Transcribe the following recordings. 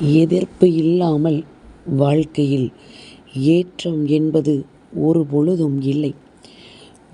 எதிர்ப்பு இல்லாமல் வாழ்க்கையில் ஏற்றம் என்பது ஒரு பொழுதும் இல்லை.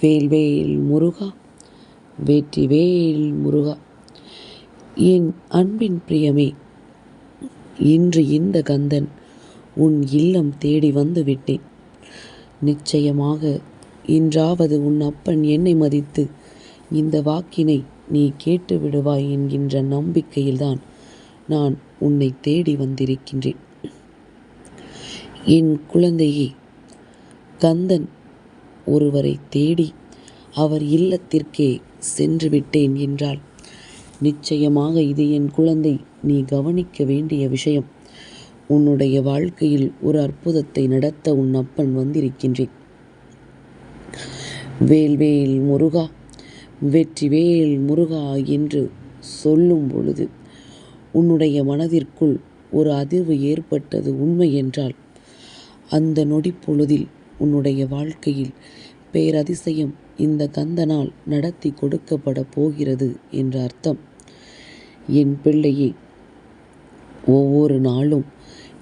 வேல்வேல் முருகா வெற்றிவேல் முருகா! என் அன்பின் பிரியமே! இன்று இந்த கந்தன் உன் இல்லம் தேடி வந்து விட்டேன். நிச்சயமாக இன்றாவது உன் அப்பன் என்னை மதித்து இந்த வாக்கினை நீ கேட்டு விடுவாய் என்கின்ற நம்பிக்கையில்தான் நான் உன்னை தேடி வந்திருக்கின்றேன். என் குழந்தையே! கந்தன் ஒருவரை தேடி அவர் இல்லத்திற்கே சென்று விட்டேன் என்றால் நிச்சயமாக இது என் குழந்தை நீ கவனிக்க வேண்டிய விஷயம். உன்னுடைய வாழ்க்கையில் ஒரு அற்புதத்தை நடத்த உன் அப்பன் வந்திருக்கின்றேன். வேல்வேல் முருகா வெற்றிவேல் முருகா என்று சொல்லும் பொழுது உன்னுடைய மனதிற்குள் ஒரு அதிர்வு ஏற்பட்டது உண்மை என்றால் அந்த நொடிப்பொழுதில் உன்னுடைய வாழ்க்கையில் பேரதிசயம் இந்த கந்தனால் நடத்தி கொடுக்கப்பட போகிறது என்ற அர்த்தம். என் பிள்ளையே! ஒவ்வொரு நாளும்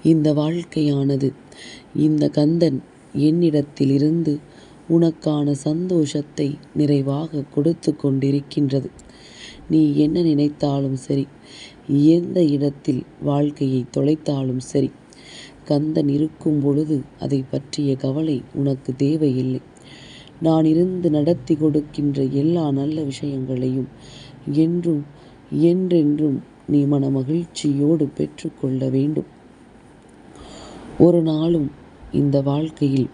இந்த வாழ்க்கையானது இந்த கந்தன் என்னிடத்திலிருந்து உனக்கான சந்தோஷத்தை நிறைவாக கொடுத்து கொண்டிருக்கின்றது. நீ என்ன நினைத்தாலும் சரி எந்த இடத்தில் வாழ்க்கையை தொலைத்தாலும் சரி கந்தன் இருக்கும் பொழுது அதை பற்றிய கவலை உனக்கு தேவையில்லை. நான் இருந்து நடத்தி கொடுக்கின்ற எல்லா நல்ல விஷயங்களையும் என்றும் என்றென்றும் நீ மன மகிழ்ச்சியோடு பெற்றுக்கொள்ள வேண்டும். ஒரு நாளும் இந்த வாழ்க்கையில்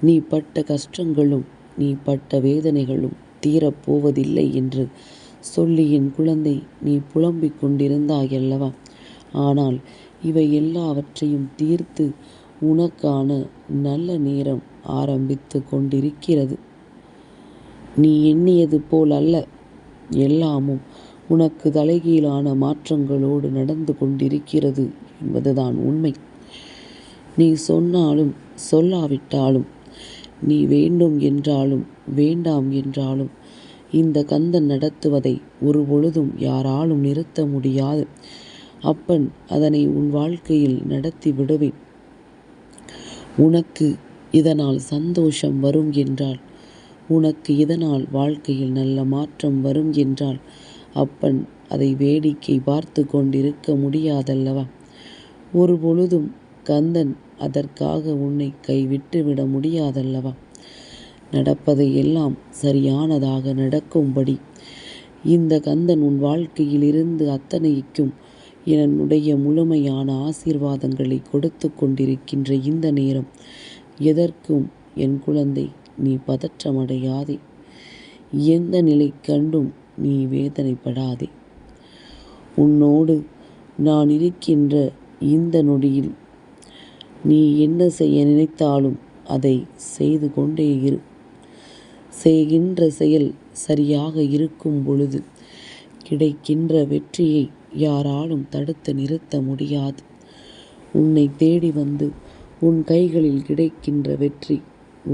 நீ பட்ட கஷ்டங்களும் நீ பட்ட வேதனைகளும் தீரப்போவதில்லை என்று சொல்லி என் குழந்தை நீ புலம்பிக் கொண்டிருந்தாயல்லவா? ஆனால் இவை எல்லாவற்றையும் தீர்த்து உனக்கான நல்ல நேரம் ஆரம்பித்து கொண்டிருக்கிறது. நீ எண்ணியது போல் அல்ல. எல்லாமும் உனக்கு தலைகீழான மாற்றங்களோடு நடந்து கொண்டிருக்கிறது என்பதுதான் உண்மை. நீ சொன்னாலும் சொல்லாவிட்டாலும் நீ வேண்டும் என்றாலும் வேண்டாம் என்றாலும் இந்த கந்தன் நடத்துவதை ஒரு பொழுதும் யாராலும் நிறுத்த முடியாது. அப்பன் அதனை உன் வாழ்க்கையில் நடத்தி விடுவேன். உனக்கு இதனால் சந்தோஷம் வரும் என்றால் உனக்கு இதனால் வாழ்க்கையில் நல்ல மாற்றம் வரும் என்றால் அப்பன் அதை வேடிக்கை பார்த்து கொண்டிருக்க முடியாதல்லவா? ஒருபொழுதும் கந்தன் அதற்காக உன்னை கைவிட்டு விட முடியாதல்லவா? நடப்பது எல்லாம் சரியானதாக நடக்கும்படி இந்த கந்தன் உன் வாழ்க்கையில் இருந்து அத்தனைக்கும் என்னுடைய முழுமையான ஆசீர்வாதங்களை கொடுத்து கொண்டிருக்கின்ற இந்த நேரம் எதற்கும் என் குழந்தை நீ பதற்றமடையாதே. எந்த நிலை கண்டும் நீ வேதனைப்படாதே. உன்னோடு நான் இருக்கின்ற இந்த நொடியில் நீ என்ன செய்ய நினைத்தாலும் அதை செய்து கொண்டே இரு. செய்கின்ற செயல் சரியாக இருக்கும் பொழுது கிடைக்கின்ற வெற்றியை யாராலும் தடுத்து நிறுத்த முடியாது. உன்னை தேடி வந்து உன் கைகளில் கிடைக்கின்ற வெற்றி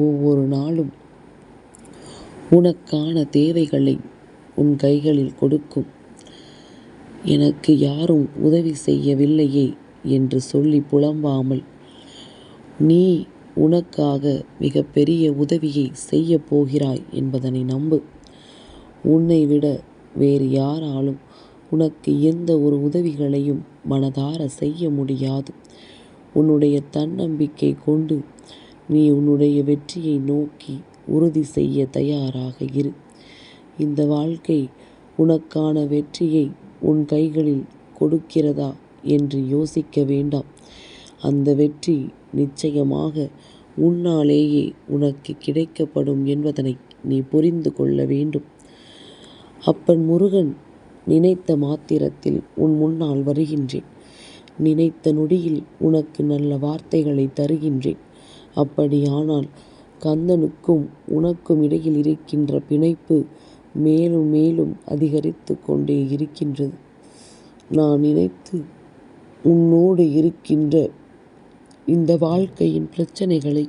ஒவ்வொரு நாளும் உனக்கான தேவைகளை உன் கைகளில் கொடுக்கும். எனக்கு யாரும் உதவி செய்யவில்லையே என்று சொல்லி புலம்பாமல் நீ உனக்காக மிகப்பெரிய உதவியை செய்யப் போகிறாய் என்பதனை நம்பு. உன்னை விட வேறு யாராலும் உனக்கு எந்த ஒரு உதவிகளையும் மனதார செய்ய முடியாது. உன்னுடைய தன்னம்பிக்கை கொண்டு நீ உன்னுடைய வெற்றியை நோக்கி உறுதி செய்ய தயாராக இரு. இந்த வாழ்க்கை உனக்கான வெற்றியை உன் கைகளில் கொடுக்கிறதா என்று யோசிக்க வேண்டாம். அந்த வெற்றி நிச்சயமாக உன்னாலேயே உனக்கு கிடைக்கப்படும் என்பதனை நீ புரிந்து கொள்ள வேண்டும். அப்பன் முருகன் நினைத்த மாத்திரத்தில் உன் முன்னால் வருகின்றேன். நினைத்த நொடியில் உனக்கு நல்ல வார்த்தைகளை தருகின்றேன். அப்படியானால் கந்தனுக்கும் உனக்கும் இடையில் இருக்கின்ற பிணைப்பு மேலும் மேலும் அதிகரித்து கொண்டே இருக்கின்றது. நான் நினைத்து உன்னோடு இருக்கின்ற இந்த வாழ்க்கையின் பிரச்சனைகளை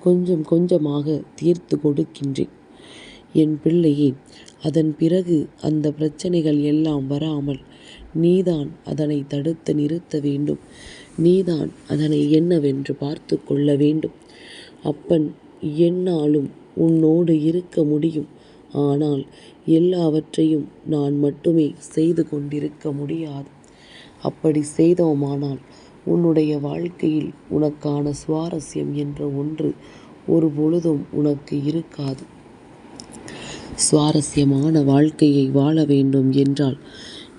கொஞ்சம் கொஞ்சமாக தீர்த்து கொடுக்கின்றேன். என் பிள்ளையே! அதன் பிறகு அந்த பிரச்சனைகள் எல்லாம் வராமல் நீதான் அதனை தடுத்து நிறுத்த வேண்டும் நீதான் அதனை என்னவென்று பார்த்து கொள்ள வேண்டும் அப்பன் என்னாலும் உன்னோடு இருக்க முடியும் ஆனால் எல்லாவற்றையும் நான் மட்டுமே செய்து கொண்டிருக்க முடியாது அப்படி செய்தோமானால் உன்னுடைய வாழ்க்கையில் உனக்கான சுவாரஸ்யம் என்ற ஒன்று ஒரு பொழுதும் உனக்கு இருக்காது. சுவாரஸ்யமான வாழ்க்கையை வாழ வேண்டும் என்றால்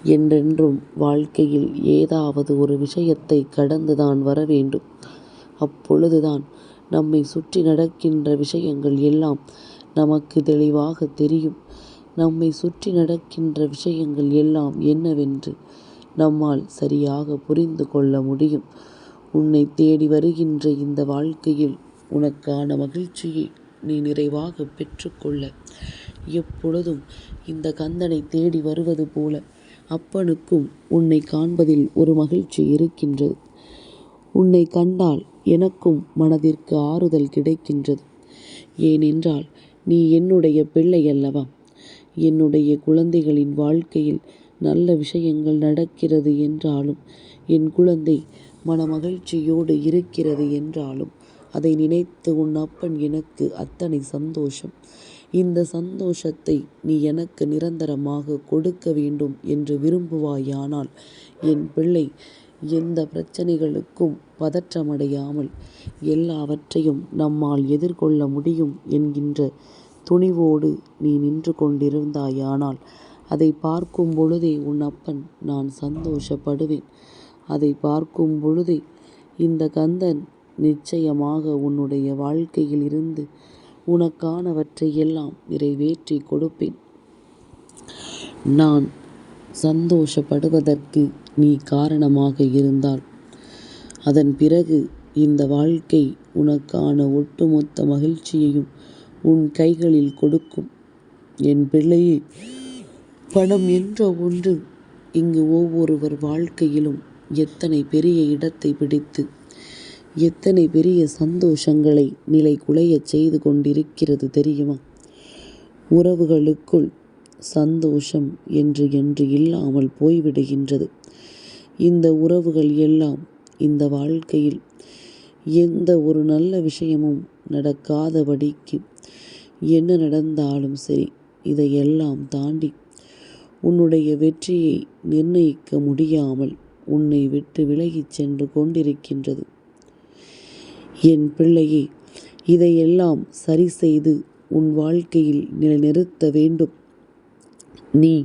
என்றென்றும் வாழ்க்கையில் ஏதாவது ஒரு விஷயத்தை கடந்துதான் வர வேண்டும். அப்பொழுதுதான் நம்மை சுற்றி நடக்கின்ற விஷயங்கள் எல்லாம் நமக்கு தெளிவாக தெரியும். நம்மை சுற்றி நடக்கின்ற விஷயங்கள் எல்லாம் என்னவென்று நம்மால் சரியாக புரிந்து கொள்ள முடியும். உன்னை தேடி வருகின்ற இந்த வாழ்க்கையில் உனக்கான மகிழ்ச்சியை நீ நிறைவாக பெற்றுக்கொள்ள. எப்பொழுதும் இந்த கந்தனை தேடி வருவது போல அப்பனுக்கும் உன்னை காண்பதில் ஒரு மகிழ்ச்சி இருக்கின்றது. உன்னை கண்டால் எனக்கும் மனதிற்கு ஆறுதல் கிடைக்கின்றது. ஏனென்றால் நீ என்னுடைய பிள்ளை அல்லவா? என்னுடைய குழந்தைகளின் வாழ்க்கையில் நல்ல விஷயங்கள் நடக்கிறது என்றாலும் என் குழந்தை மனமகிழ்ச்சியோடு இருக்கிறது என்றாலும் அதை நினைத்து உன் அப்பன் எனக்கு அத்தனை சந்தோஷம். இந்த சந்தோஷத்தை நீ எனக்கு நிரந்தரமாக கொடுக்க வேண்டும் என்று விரும்புவாயானால் என் பிள்ளை எந்த பிரச்சனைகளுக்கும் பதற்றமடையாமல் எல்லாவற்றையும் நம்மால் எதிர்கொள்ள முடியும் என்கின்ற துணிவோடு நீ நின்று கொண்டிருந்தாயானால் அதை பார்க்கும் பொழுதே உன் அப்பன் நான் சந்தோஷப்படுவேன். அதை பார்க்கும் பொழுதே இந்த கந்தன் நிச்சயமாக உன்னுடைய வாழ்க்கையில் இருந்து உனக்கானவற்றை எல்லாம் நிறைவேற்றி கொடுப்பேன். நான் சந்தோஷப்படுவதற்கு நீ காரணமாக இருந்தால் அதன் பிறகு இந்த வாழ்க்கை உனக்கான ஒட்டுமொத்த மகிழ்ச்சியையும் உன் கைகளில் கொடுக்கும். என் பிள்ளையே பணம் என்ற ஒன்று இங்கு ஒவ்வொருவர் வாழ்க்கையிலும் எத்தனை பெரிய இடத்தை பிடித்து எத்தனை பெரிய சந்தோஷங்களை நிலை குலையச் செய்து கொண்டிருக்கிறது தெரியுமா? உறவுகளுக்குள் சந்தோஷம் என்று என்று இல்லாமல் போய்விடுகின்றது. இந்த உறவுகள் எல்லாம் இந்த வாழ்க்கையில் எந்த ஒரு நல்ல விஷயமும் நடக்காதபடிக்கு என்ன நடந்தாலும் சரி இதையெல்லாம் தாண்டி உன்னுடைய வெற்றியை நிர்ணயிக்க முடியாமல் உன்னை விட்டு விலகிச் சென்று கொண்டிருக்கின்றது. என் பிள்ளையே இதையெல்லாம் சரி செய்து உன் வாழ்க்கையில் நிலைநிறுத்த வேண்டும். நீ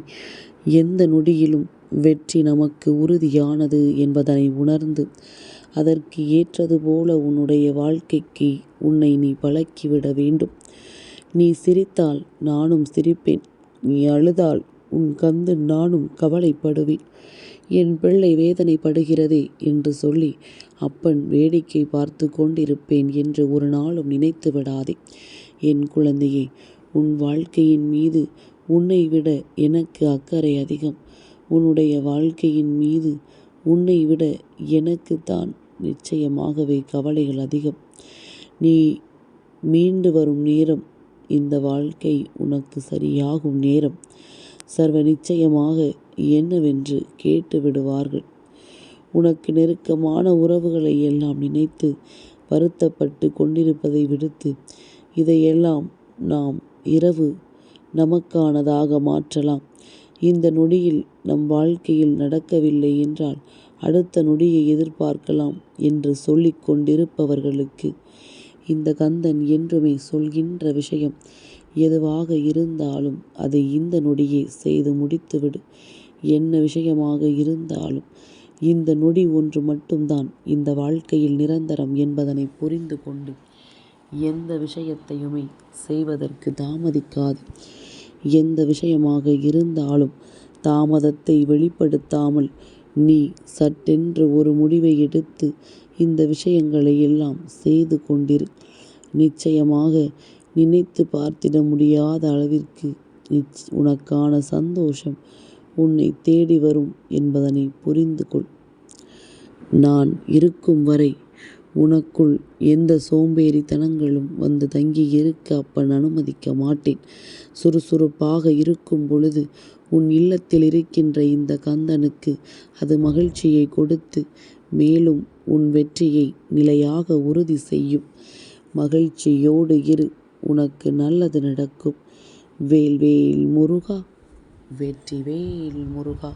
எந்த நொடியிலும் வெற்றி நமக்கு உறுதியானது என்பதனை உணர்ந்து அதற்கு ஏற்றது போல உன்னுடைய வாழ்க்கைக்கு உன்னை நீ பழக்கிவிட வேண்டும். நீ சிரித்தால் நானும் சிரிப்பேன். நீ அழுதால் உன் கந்து நானும் கவலைப்படுவேன். என் பிள்ளை வேதனைப்படுகிறதே என்று சொல்லி அப்பன் வேடிக்கை பார்த்து கொண்டிருப்பேன் என்று ஒரு நாளும் நினைத்து விடாதே. என் குழந்தையே உன் வாழ்க்கையின் மீது உன்னை விட எனக்கு அக்கறை அதிகம். உன்னுடைய வாழ்க்கையின் மீது உன்னை விட எனக்கு தான் நிச்சயமாகவே கவலைகள் அதிகம். நீ மீண்டு வரும் நேரம் இந்த வாழ்க்கை உனக்கு சரியாகும் நேரம். சர்வ நிச்சயமாக என்னவென்று கேட்டு விடுவார்கள். உனக்கு நெருக்கமான உறவுகளை எல்லாம் நினைத்து வருத்தப்பட்டு கொண்டிருப்பதை விடுத்து இதையெல்லாம் நாம் இரவு நமக்கானதாக மாற்றலாம். இந்த நொடியில் நம் வாழ்க்கையில் நடக்கவில்லை என்றால் அடுத்த நொடியை எதிர்பார்க்கலாம் என்று சொல்லிக் கொண்டிருப்பவர்களுக்கு இந்த கந்தன் என்றுமே சொல்கின்ற விஷயம். எதுவாக இருந்தாலும் அதை இந்த நொடியே செய்து முடித்துவிடு. என்ன விஷயமாக இருந்தாலும் இந்த நொடி ஒன்று மட்டும்தான் இந்த வாழ்க்கையில் நிரந்தரம் என்பதனை புரிந்து கொண்டு எந்த விஷயத்தையுமே செய்வதற்கு தாமதிக்காது. எந்த விஷயமாக இருந்தாலும் தாமதத்தை வெளிப்படுத்தாமல் நீ சட்டென்று ஒரு முடிவை எடுத்து இந்த விஷயங்களை எல்லாம் செய்து கொண்டிரு. நிச்சயமாக நினைத்து பார்த்திட முடியாத அளவிற்கு உனக்கான சந்தோஷம் உன்னை தேடி வரும் என்பதனை புரிந்து கொள். நான் இருக்கும் வரை உனக்குள் எந்த சோம்பேறித்தனங்களும் வந்து தங்கி இருக்க அப்பன் அனுமதிக்க மாட்டேன். சுறுசுறுப்பாக இருக்கும் பொழுது உன் இல்லத்தில் இருக்கின்ற இந்த கந்தனுக்கு அது மகிழ்ச்சியை கொடுத்து மேலும் உன் வெற்றியை நிலையாக உறுதி செய்யும். மகிழ்ச்சியோடு இரு. உனக்கு நல்லது நடக்கும். வேல் வேல் முருகா. வெற்றி வேல் முருகா.